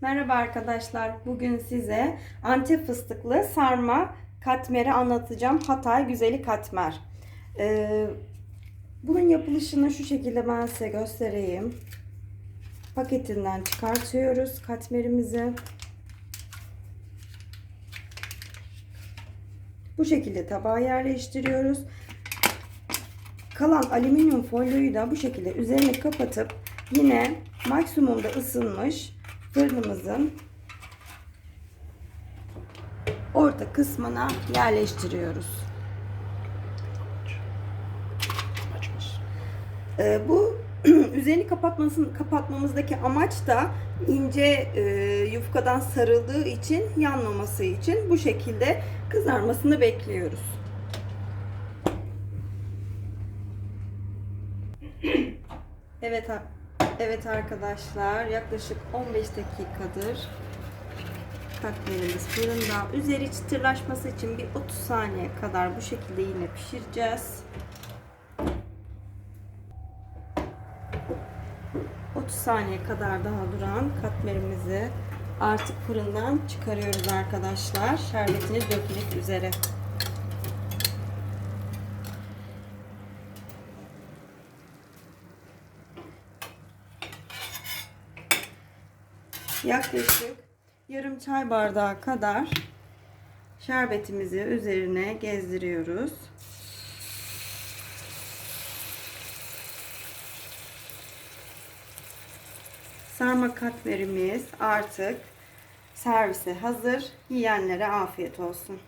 Merhaba arkadaşlar. Bugün size antep fıstıklı sarma katmeri anlatacağım. Hatay güzeli katmer. Ee, bunun yapılışını şu şekilde ben size göstereyim. Paketinden çıkartıyoruz katmerimizi. Bu şekilde tabağa yerleştiriyoruz. Kalan alüminyum folyoyu da bu şekilde üzerini kapatıp yine maksimumda ısınmış fırınımızın orta kısmına yerleştiriyoruz. Ee, bu üzerini kapatmasın, kapatmamızdaki amaç da ince e, yufkadan sarıldığı için yanmaması için bu şekilde kızarmasını bekliyoruz. Evet evet arkadaşlar yaklaşık 15 dakikadır katmerimiz fırında. Üzeri çıtırlaşması için bir 30 saniye kadar bu şekilde yine pişireceğiz. 30 saniye kadar daha duran katmerimizi artık fırından çıkarıyoruz arkadaşlar. Şerbetiniz dökülmek üzere. Yaklaşık yarım çay bardağı kadar şerbetimizi üzerine gezdiriyoruz. Sarma katmerimiz artık servise hazır. Yiyenlere afiyet olsun.